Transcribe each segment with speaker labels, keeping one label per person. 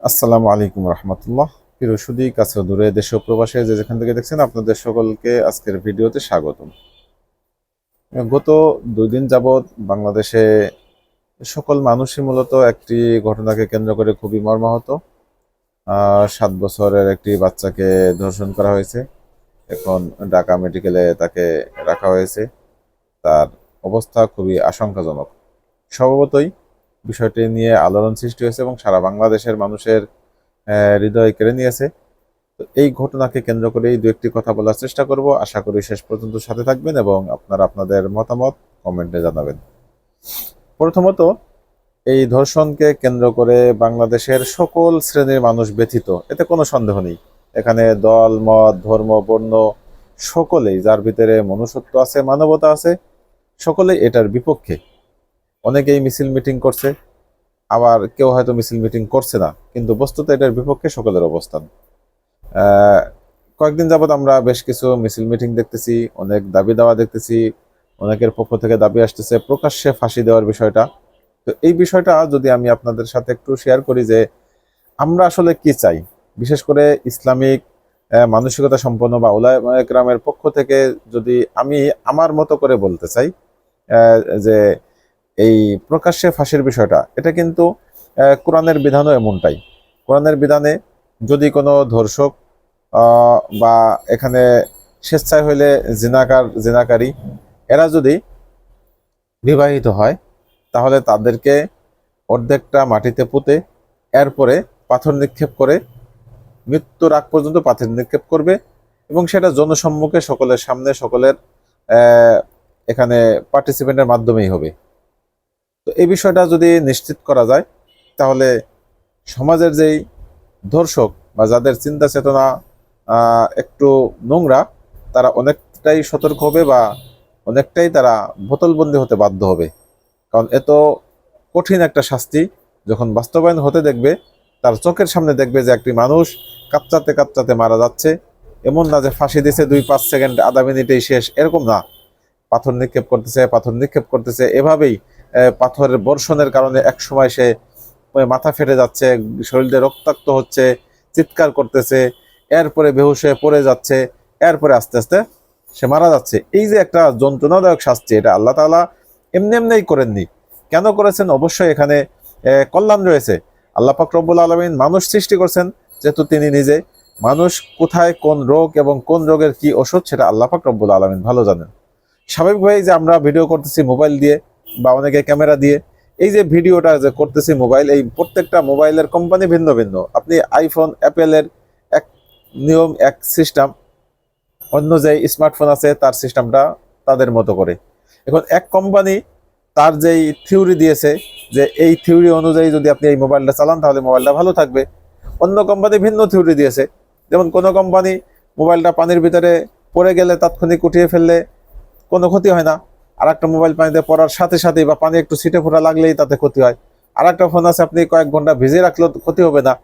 Speaker 1: আসসালামু আলাইকুম রহমতুল্লাহ। প্রিয় সুদী কাছে দূরে দেশ প্রবাসে যে যেখান থেকে দেখছেন, আপনাদের সকলকে আজকের ভিডিওতে স্বাগতম। গত দুই দিন যাবৎ বাংলাদেশে সকল মানুষই মূলত একটি ঘটনাকে কেন্দ্র করে খুবই মর্মাহত। সাত বছরের একটি বাচ্চাকে ধর্ষণ করা হয়েছে। এখন ঢাকা মেডিকেলে তাকে রাখা হয়েছে। তার অবস্থা খুবই আশঙ্কাজনক। স্বভাবতই বিষয়টি নিয়ে আলোড়ন সৃষ্টি হয়েছে এবং সারা বাংলাদেশের মানুষের হৃদয় কেড়ে নিয়েছে। তো এই ঘটনাকে কেন্দ্র করেই দু একটি কথা বলার চেষ্টা করব। আশা করি শেষ পর্যন্ত সাথে থাকবেন এবং আপনারা আপনাদের মতামত কমেন্টে জানাবেন। প্রথমত, এই ধর্ষণকে কেন্দ্র করে বাংলাদেশের সকল শ্রেণির মানুষ ব্যথিত। এতে কোনো সন্দেহ নেই। এখানে দল, মত, ধর্ম, বর্ণ সকলেই, যার ভিতরে মনুষ্যত্ব আছে, মানবতা আছে, সকলেই এটার বিপক্ষে। অনেকেই মিছিল মিটিং করছে, আবার কেউ হয়তো মিছিল মিটিং করছে না, কিন্তু বস্তুত এটার বিপক্ষে সকলের অবস্থান। কয়েকদিন যাবত আমরা বেশ কিছু মিছিল মিটিং দেখতেছি, অনেক দাবি দাওয়া দেখতেছি, অনেকের পক্ষ থেকে দাবি আসতেছে, প্রকাশ্যে ফাঁসি দেওয়ার বিষয়টা। তো এই বিষয়টা যদি আমি আপনাদের সাথে একটু শেয়ার করি যে আমরা আসলে কি চাই, বিশেষ করে ইসলামিক মানসিকতা সম্পন্ন বা উলায় গ্রামের পক্ষ থেকে যদি আমি আমার মতো করে বলতে চাই যে এই প্রকাশ্যে ফাঁসির বিষয়টা, এটা কিন্তু কোরআনের বিধানও এমনটাই। কোরআনের বিধানে যদি কোনো ধর্ষক বা এখানে স্বেচ্ছায় হইলে জিনাকার, জিনাকারী, এরা যদি বিবাহিত হয়, তাহলে তাদেরকে অর্ধেকটা মাটিতে পুঁতে, এরপরে পাথর নিক্ষেপ করে, মৃত্যুর আগ পর্যন্ত পাথর নিক্ষেপ করবে এবং সেটা জনসম্মুখে সকলের সামনে, সকলের এখানে পার্টিসিপেন্টের মাধ্যমেই হবে। এই বিষয়টা যদি নিশ্চিত করা যায়, তাহলে সমাজের যেই ধর্ষক বা যাদের চিন্তা চেতনা একটু নোংরা, তারা অনেকটাই সতর্ক হবে বা অনেকটাই তারা বোতলবন্দি হতে বাধ্য হবে। কারণ এত কঠিন একটা শাস্তি যখন বাস্তবায়ন হতে দেখবে, তার চোখের সামনে দেখবে যে একটি মানুষ কাঁপচাতে কাঁপচাতে মারা যাচ্ছে। এমন না যে ফাঁসি দিছে দুই পাঁচ সেকেন্ড, আধা মিনিটেই শেষ, এরকম না। পাথর নিক্ষেপ করতেছে, পাথর নিক্ষেপ করতেছে, এভাবেই পাথরের বর্ষণের কারণে এক সময় সে মাথা ফেটে যাচ্ছে, শরীরে রক্তাক্ত হচ্ছে, চিৎকার করতেছে, এরপরে বেহুশ হয়ে পড়ে যাচ্ছে, এরপরে আস্তে আস্তে সে মারা যাচ্ছে। এই যে একটা যন্ত্রণাদায়ক শাস্তি, এটা আল্লাহ তাআলা এমনি এমনিই করেননি। কেন করেছেন? অবশ্যই এখানে কল্যাণ রয়েছে। আল্লাহ রব্বুল আলমিন মানুষ সৃষ্টি করছেন, যেহেতু তিনি নিজে। মানুষ কোথায় কোন রোগ এবং কোন রোগের কি ওষুধ, সেটা আল্লাহ রব্বুল আলমিন ভালো জানেন। স্বাভাবিকভাবেই যে আমরা ভিডিও করতেছি মোবাইল দিয়ে বা অনেকে ক্যামেরা দিয়ে, এই যে ভিডিওটা যে করতেছি মোবাইল এই প্রত্যেকটা মোবাইলের কোম্পানি ভিন্ন ভিন্ন। আপনি আইফোন অ্যাপেলের এক নিয়ম, এক সিস্টেম অন্য যে স্মার্টফোন আছে, তার সিস্টেমটা তাদের মতো করে। এখন এক কোম্পানি তার যেই থিওরি দিয়েছে, যে এই থিওরি অনুযায়ী যদি আপনি এই মোবাইলটা চালান, তাহলে মোবাইলটা ভালো থাকবে। অন্য কোম্পানি ভিন্ন থিওরি দিয়েছে। যেমন কোনো কোম্পানি মোবাইলটা পানির ভিতরে পড়ে গেলে তাৎক্ষণিক উঠিয়ে ফেললে কোনো ক্ষতি হয় না। আর একটা মোবাইল পানিতে পড়ার সাথে সাথেই বা পানি একটু ছিটে ফোটা লাগলেই তাতে ক্ষতি হয়। আর একটা ফোন আছে, আপনি কয়েক ঘণ্টা ভিজে রাখলেও ক্ষতি হবে না।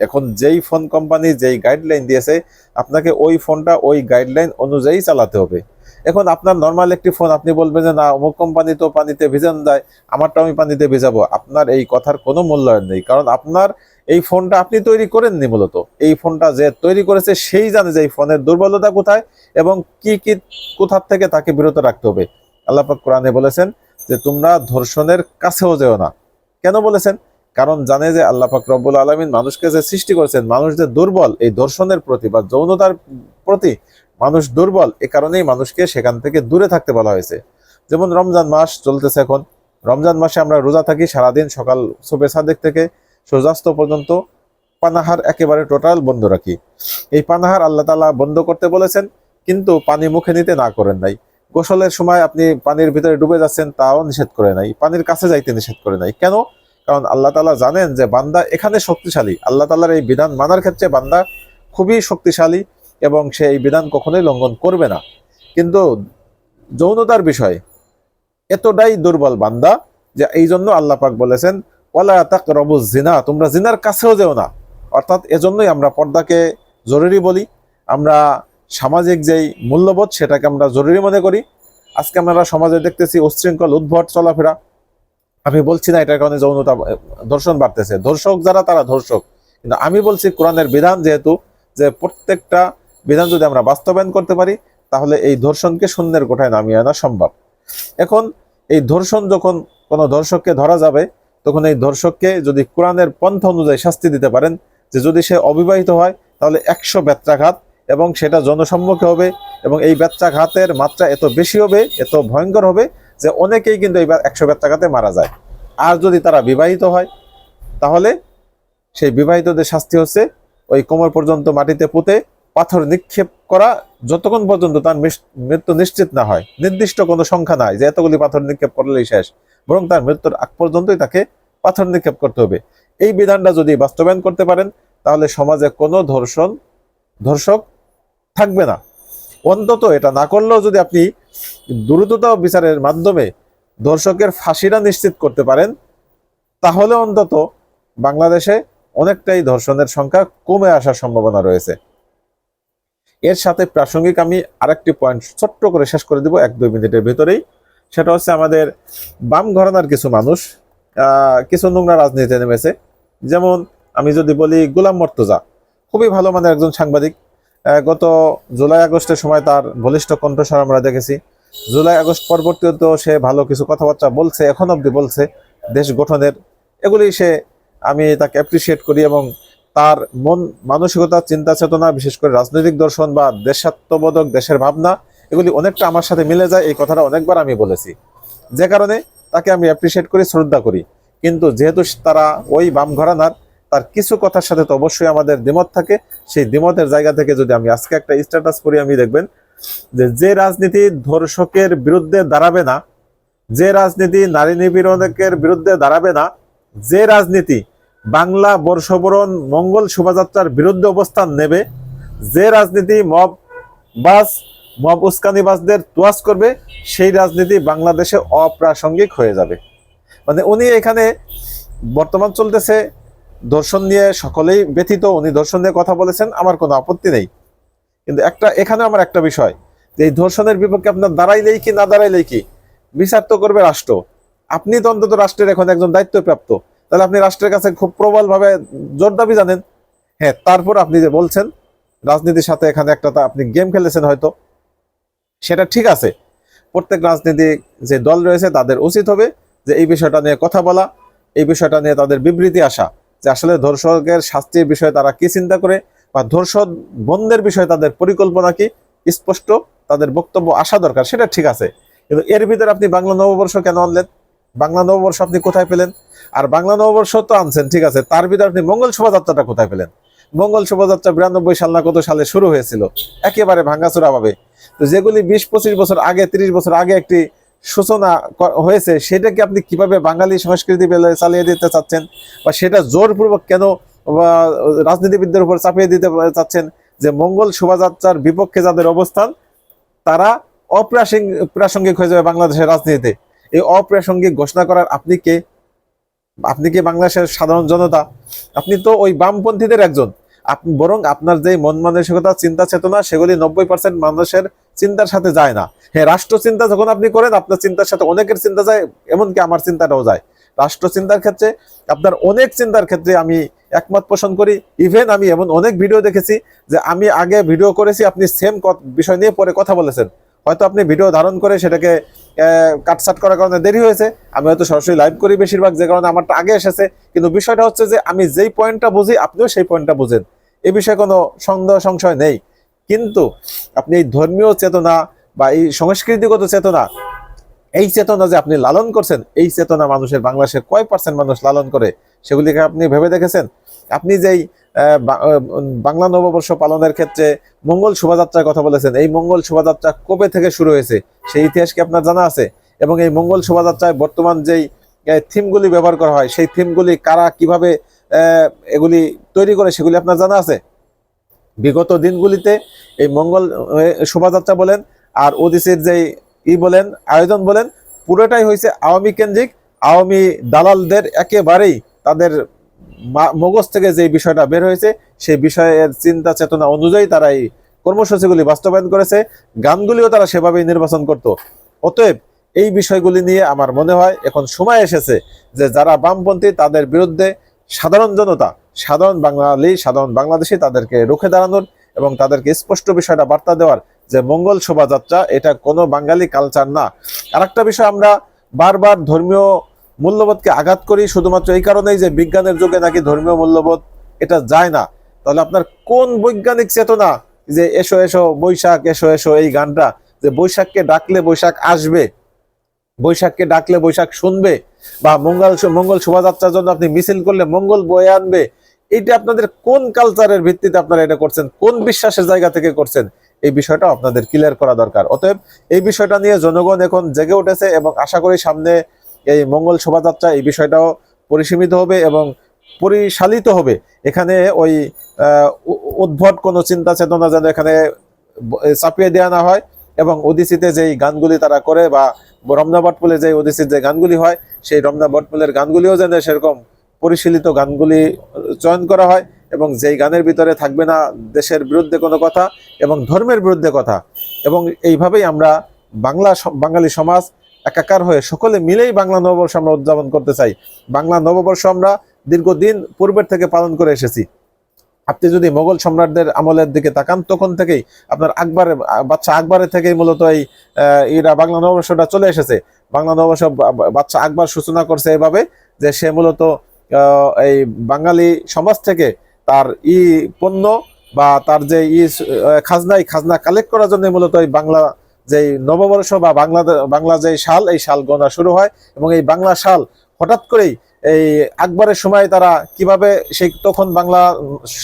Speaker 1: এখন যেই ফোন কোম্পানি যেই গাইডলাইন দিয়েছে, আপনাকে ওই ফোনটা ওই গাইডলাইন অনুযায়ী চালাতে হবে। এখন আপনার নর্মাল একটি ফোন আপনি বলবেন যে, না, অমুক কোম্পানি তো পানিতে ভিজানো দেয় আমারটা আমি পানিতে ভিজাবো। আপনার এই কথার কোনো মূল্যায়ন নেই, কারণ আপনার এই ফোনটা আপনি তৈরি করেননি মূলত। এই ফোনটা যে তৈরি করেছে, সেই জানে যে এই ফোনের দুর্বলতা কোথায় এবং কি কি, কোথার থেকে তাকে বিরত রাখতে হবে। আল্লাহ পাক কোরআনে বলেছেন যে তোমরা ধর্ষণের কাছেও যেও না। কেন বলেছেন? কারণ জানে যে আল্লাহ পাক রব্বুল আলমিন মানুষকে যে সৃষ্টি করেছেন, মানুষ যে দুর্বল, এই ধর্ষণের প্রতি বা যৌনতার প্রতি মানুষ দুর্বল, এ কারণেই মানুষকে সেখান থেকে দূরে থাকতে বলা হয়েছে। যেমন রমজান মাস চলতেছে এখন। রমজান মাসে আমরা রোজা থাকি সারাদিন সকাল সুবে সাদেক থেকে সূর্যাস্ত পর্যন্ত পানাহার একেবারে টোটাল বন্ধ রাখি। এই পানাহার আল্লাহ তালা বন্ধ করতে বলেছেন, কিন্তু পানি মুখে নিতে না করেন নাই। গোসলের সময় আপনি পানির ভিতরে ডুবে যাচ্ছেন তাও নিষেধ করে নাই। পানির কাছে যাইতে নিষেধ করে নাই। কেন? কারণ আল্লাহ তাআলা জানেন যে বান্দা এখানে শক্তিশালী। আল্লাহ তাআলার এই বিধান মানার ক্ষেত্রে বান্দা খুবই শক্তিশালী এবং সে এই বিধান কখনোই লঙ্ঘন করবে না। কিন্তু যৌনতার বিষয়, এতটাই দুর্বল বান্দা যে এই জন্য আল্লাহ পাক বলেছেন, ওয়ালা তাকরাবু জিনা তোমরা জিনার কাছেও যেও না। অর্থাৎ এজন্যই আমরা পর্দাকে জরুরি বলি। আমরা সামাজিক যেই মূল্যবোধ সেটাকে আমরা জরুরি মনে করি। আজকে আমরা সমাজে দেখতেছি উচ্ছৃঙ্খল, উদ্ভট চলাফেরা। আমি বলছি না এটার কারণে যৌনতা ধর্ষণ বাড়তেছে। ধর্ষক যারা, তারা ধর্ষক। কিন্তু আমি বলছি কোরআনের বিধান যেহেতু, যে প্রত্যেকটা বিধান যদি আমরা বাস্তবায়ন করতে পারি, তাহলে এই ধর্ষণকে শূন্যের কোঠায় নামিয়ে আনা সম্ভব। এখন এই ধর্ষণ যখন কোনো ধর্ষককে ধরা যাবে, তখন এই ধর্ষককে যদি কোরআনের পন্থা অনুযায়ী শাস্তি দিতে পারেন, যে যদি সে অবিবাহিত হয়, তাহলে একশো ব্যত্রাঘাত এবং সেটা জনসম্মুখে হবে এবং এই ব্যত্রাঘাতের মাত্রা এত বেশি হবে, এত ভয়ঙ্কর হবে যে অনেকেই কিন্তু এই একশো ব্যত্রাঘাতে মারা যায়। আর যদি তারা বিবাহিত হয়, তাহলে সেই বিবাহিতদের শাস্তি হচ্ছে ওই কোমর পর্যন্ত মাটিতে পুঁতে পাথর নিক্ষেপ করা, যতক্ষণ পর্যন্ত তার মৃত্যু নিশ্চিত না হয়। নির্দিষ্ট কোনো সংখ্যা নাই যে এতগুলি পাথর নিক্ষেপ করলেই শেষ, বরং তার মৃত্যুর আগ পর্যন্তই তাকে পাথর নিক্ষেপ করতে হবে। এই বিধানটা যদি বাস্তবায়ন করতে পারেন, তাহলে সমাজে কোনো ধর্ষণ, ধর্ষক থাকবে না। অন্তত এটা না করলেও যদি আপনি দ্রুততা বিচারের মাধ্যমে ধর্ষকের ফাঁসিটা নিশ্চিত করতে পারেন, তাহলে অন্তত বাংলাদেশে অনেকটাই ধর্ষণের সংখ্যা কমে আসার সম্ভাবনা রয়েছে। এর সাথে প্রাসঙ্গিক আমি আরেকটি পয়েন্ট ছোট্ট করে শেষ করে দিব, এক দুই মিনিটের ভেতরেই। সেটা হচ্ছে আমাদের বাম ঘরানার কিছু মানুষ কিছু নোংরা রাজনীতিতে নেমেছে। যেমন আমি যদি বলি গোলাম মর্তজা, খুবই ভালো মানের একজন সাংবাদিক। গত জুলাই আগস্টের সময় তার বলিষ্ঠ কণ্ঠস্বর আমরা দেখেছি। জুলাই আগস্ট পরবর্তীতেও সে ভালো কিছু কথাবার্তা বলছে, এখন অবধি বলছে, দেশ গঠনের। এগুলি সে, আমি তাকে অ্যাপ্রিসিয়েট করি এবং তার মন, মানসিকতা, চিন্তা, চেতনা, বিশেষ করে রাজনৈতিক দর্শন বা দেশাত্মবোধক দেশের ভাবনা, এগুলি অনেকটা আমার সাথে মিলে যায়, এই কথাটা অনেকবার আমি বলেছি। যে কারণে তাকে আমি অ্যাপ্রিসিয়েট করি, শ্রদ্ধা করি। কিন্তু যেহেতু তারা ওই বাম ঘরানার তার কিছু কথার সাথে তো অবশ্যই আমাদের দ্বিমত থাকে। সেই দ্বিমতের জায়গা থেকে যদি আমি আজকে একটা স্ট্যাটাস করি, আমি দেখবেন যে যে রাজনীতি ধর্ষকের বিরুদ্ধে দাঁড়াবে না, যে রাজনীতি নারী নিপীড়নের বিরুদ্ধে দাঁড়াবে না, যে রাজনীতি বাংলা বর্ষবরণ মঙ্গল শোভাযাত্রার বিরুদ্ধে অবস্থান নেবে, যে রাজনীতি মব বাস, মব উস্কানিবাসদের তোয়াজ করবে, সেই রাজনীতি বাংলাদেশে অপ্রাসঙ্গিক হয়ে যাবে। মানে উনি এখানে বর্তমান চলতেছে দর্শন নিয়ে সকলেই ব্যথিত, উনি দর্শন নিয়ে কথা বলেছেন, আমার কোনো আপত্তি নেই। কিন্তু একটা, এখানে আমার একটা বিষয়, যে এই ধর্ষণের বিপক্ষে আপনার দাঁড়াইলেই কি, না দাঁড়াইলেই কি? বিচার তো করবে রাষ্ট্র। আপনি তো অন্তত রাষ্ট্রের এখন একজন দায়িত্বপ্রাপ্ত। তাহলে আপনি রাষ্ট্রের কাছে খুব প্রবলভাবে জোর দাবি জানেন। হ্যাঁ তারপর আপনি যে বলছেন, রাজনীতির সাথে এখানে একটা আপনি গেম খেলেছেন হয়তো। সেটা ঠিক আছে। প্রত্যেক রাজনীতি যে দল রয়েছে, তাদের উচিত হবে যে এই বিষয়টা নিয়ে কথা বলা, এই বিষয়টা নিয়ে তাদের বিবৃতি আসা। যে আসলে ধর্ষকের শাস্তির বিষয়ে তারা কি চিন্তা করে বা ধর্ষণ বন্ধের বিষয়ে তাদের পরিকল্পনা কি? স্পষ্ট তাদের বক্তব্য আসা দরকার, সেটা ঠিক আছে। কিন্তু এর ভিতরে আপনি বাংলা নববর্ষ কেন আনলেন? বাংলা নববর্ষ আপনি কোথায় পেলেন? আর বাংলা নববর্ষ তো আনছেন, ঠিক আছে। তার ভিতরে আপনি মঙ্গল শোভাযাত্রাটা কোথায় পেলেন? মঙ্গল শোভাযাত্রা বিরানব্বই সাল না কত সালে শুরু হয়েছিল? একেবারে ভাঙ্গাচোরা ভাবে। তো যেগুলি বিশ পঁচিশ বছর আগে, তিরিশ বছর আগে একটি সূচনা হয়েছে, সেটাকে আপনি কীভাবে বাঙালি সংস্কৃতি চালিয়ে দিতে চাচ্ছেন? বা সেটা জোরপূর্বক কেন রাজনীতিবিদদের উপর চাপিয়ে দিতে চাচ্ছেন? যে মঙ্গল শোভাযাত্রার বিপক্ষে যাদের অবস্থান, তারা অপ্রাসঙ্গিক প্রাসঙ্গিক হয়ে যাবে বাংলাদেশের রাজনীতিতে। এই অপ্রাসঙ্গিক ঘোষণা করার আপনি কে? আপনি কি বাংলাদেশের সাধারণ জনতা? আপনি তো ওই বামপন্থীদের একজন। বরং আপনার যে মন মানসিকতা চিন্তা চেতনা সেগুলি নব্বই পার্সেন্ট মানুষের চিন্তার সাথে যায় না। হ্যাঁ রাষ্ট্র চিন্তা যখন আপনি করেন, আপনার চিন্তার সাথে অনেকের চিন্তা যায়, এমনকি আমার চিন্তাটাও যায়। রাষ্ট্র চিন্তার ক্ষেত্রে, আপনার অনেক চিন্তার ক্ষেত্রে আমি একমত পোষণ করি। ইভেন আমি এমন অনেক ভিডিও দেখেছি যে আমি আগে ভিডিও করেছি, আপনি সেম বিষয় নিয়ে পরে কথা বলেছেন। হয়তো আপনি ভিডিও ধারণ করে সেটাকে কাটসাট করার কারণে দেরি হয়েছে। আমি হয়তো সরাসরি লাইভ করি বেশিরভাগ, যে কারণে আমারটা আগে এসেছে। কিন্তু বিষয়টা হচ্ছে যে, আমি যেই পয়েন্টটা বুঝি, আপনিও সেই পয়েন্টটা বুঝেন। এ বিষয়ে কোনো সন্দেহ, সংশয় নেই। কিন্তু আপনি এই ধর্মীয় চেতনা বা এই সংস্কৃতিগত চেতনা, এই চেতনা যে আপনি লালন করছেন, এই চেতনা মানুষের বাংলাদেশের কয় পার্সেন্ট মানুষ লালন করে সেগুলিকে আপনি ভেবে দেখেছেন? আপনি যেই বাংলা নববর্ষ পালনের ক্ষেত্রে মঙ্গল শোভাযাত্রার কথা বলেছেন, এই মঙ্গল শোভাযাত্রা কবে থেকে শুরু হয়েছে সেই ইতিহাস কি আপনার জানা আছে? এবং এই মঙ্গল শোভাযাত্রায় বর্তমান যেই থিমগুলি ব্যবহার করা হয়, সেই থিমগুলি কারা কীভাবে এগুলি তৈরি করে সেগুলি আপনার জানা আছে? বিগত দিনগুলিতে এই মঙ্গল শোভাযাত্রা বলেন আর ওদিসির যেই ই বলেন, আয়োজন বলেন, পুরোটাই হয়েছে আওয়ামী কেন্দ্রিক, আওয়ামী দালালদের একেবারেই তাদের মগজ থেকে যে বিষয়টা বের হয়েছে, সেই বিষয়ের চিন্তা চেতনা অনুযায়ী তারা এই কর্মসূচিগুলি বাস্তবায়ন করেছে। গানগুলিও তারা সেভাবেই নির্বাচন করত। অতএব এই বিষয়গুলি নিয়ে আমার মনে হয় এখন সময় এসেছে যে যারা বামপন্থী তাদের বিরুদ্ধে সাধারণ জনতা সাধারণ বাঙালি সাধারণ বাংলাদেশি তাদেরকে রুখে দাঁড়ানোর এবং তাদেরকে স্পষ্ট বিষয়টা বার্তা দেওয়ার যে মঙ্গল শোভাযাত্রা, এটা কোনো বাঙালি কালচার না। আরেকটা বিষয় আমরা বারবার ধর্মীয় মূল্যবোধকে আঘাত করি, শুধুমাত্র এই কারণেই যে বিজ্ঞানের যুগে নাকি ধর্মীয় মূল্যবোধ এটা যায় না। তাহলে আপনার কোন বৈজ্ঞানিক চেতনা যে এসো এসো, বৈশাখ, এসো এসো, এই গানটা, যে বৈশাখকে ডাকলে বৈশাখ আসবে, বৈশাখকে ডাকলে বৈশাখ শুনবে, বা মঙ্গল মঙ্গল শোভাযাত্রার জন্য আপনি মিছিল করলে মঙ্গল বয়ে আনবে এইটা আপনাদের কোন কালচারের ভিত্তিতে আপনারা এটা করছেন? কোন বিশ্বাসের জায়গা থেকে করছেন? এই বিষয়টা আপনাদের ক্লিয়ার করা দরকার। অতএব এই বিষয়টা নিয়ে জনগণ এখন জেগে উঠেছে এবং আশা করি সামনে এই মঙ্গল শোভাযাত্রা এই বিষয়টাও পরিসীমিত হবে এবং পরিশালিত হবে। এখানে ওই উদ্ভট কোনো চিন্তা চেতনা যেন এখানে চাপিয়ে দেওয়া না হয় এবং ওদিসিতে যেই গানগুলি তারা করে বা রমনা বটপুলে যে ওদিসির যে গানগুলি হয়, সেই রমনা বটপুলের গানগুলিও যেন সেরকম পরিশীলিত গানগুলি চয়ন করা হয় এবং যেই গানের ভিতরে থাকবে না দেশের বিরুদ্ধে কোনো কথা এবং ধর্মের বিরুদ্ধে কথা এবং এইভাবেই আমরা বাংলা বাঙালি সমাজ একাকার হয়ে সকলে মিলেই বাংলা নববর্ষ আমরা উদযাপন করতে চাই। বাংলা নববর্ষ আমরা দীর্ঘদিন পূর্বের থেকে পালন করে এসেছি। আপনি যদি মোগল সম্রাটদের আমলের দিকে তাকান, তখন থেকেই আপনার আকবরের বাচ্চা আকবরের থেকেই মূলত এই এরা বাংলা নববর্ষটা চলে এসেছে। বাংলা নববর্ষ বাচ্চা আকবর সূচনা করছে এভাবে যে সে মূলত এই বাঙালি সমাজ থেকে তার ই পণ্য বা তার যে ই খাজনা, এই খাজনা কালেক্ট করার জন্য মূলত এই বাংলা যে নববর্ষ বা বাংলা বাংলা যে সাল, এই সাল গণনা শুরু হয় এবং এই বাংলা সাল হঠাৎ করেই এই আকবরের সময় তারা কীভাবে সেই তখন বাংলা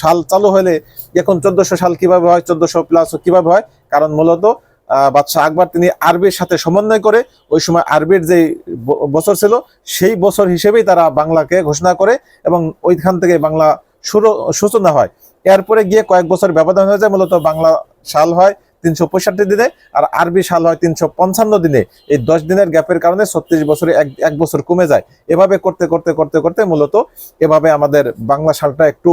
Speaker 1: সাল চালু হলে, এখন চোদ্দশো সাল কীভাবে হয়, চোদ্দশো প্লাস কীভাবে হয়? কারণ মূলত বাদশাহ আকবর তিনি আরবির সাথে সমন্বয় করে ওই সময় আরবির যে বছর ছিল, সেই বছর হিসেবেই তারা বাংলাকে ঘোষণা করে এবং ওইখান থেকে বাংলা সূচনা হয়। এরপরে গিয়ে কয়েক বছর ব্যবধান হয়ে যায়, মূলত বাংলা সাল হয় তিনশো পঁয়ষট্টি দিনে আর আরবি সাল হয় তিনশো পঞ্চান্ন দিনে। এই দশ দিনের গ্যাপের কারণে ছত্রিশ বছরে এক এক বছর কমে যায়। এভাবে করতে করতে করতে করতে মূলত এভাবে আমাদের বাংলা সালটা একটু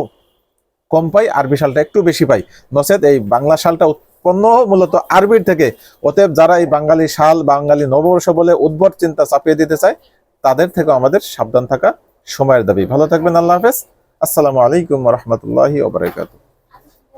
Speaker 1: কম পাই, আরবি সালটা একটু বেশি পাই। নচেত এই বাংলা সালটা উৎপন্ন মূলত আরবির থেকে। অতএব যারা এই বাঙালি শাল বাঙালি নববর্ষ বলে উদ্ভট চিন্তা চাপিয়ে দিতে চায়, তাদের থেকে আমাদের সাবধান থাকা সময়ের দাবি। ভালো থাকবেন, আল্লাহ হাফেজ। আসসালামু আলাইকুম রহমতুল্লাহি ওবরাকাতুহ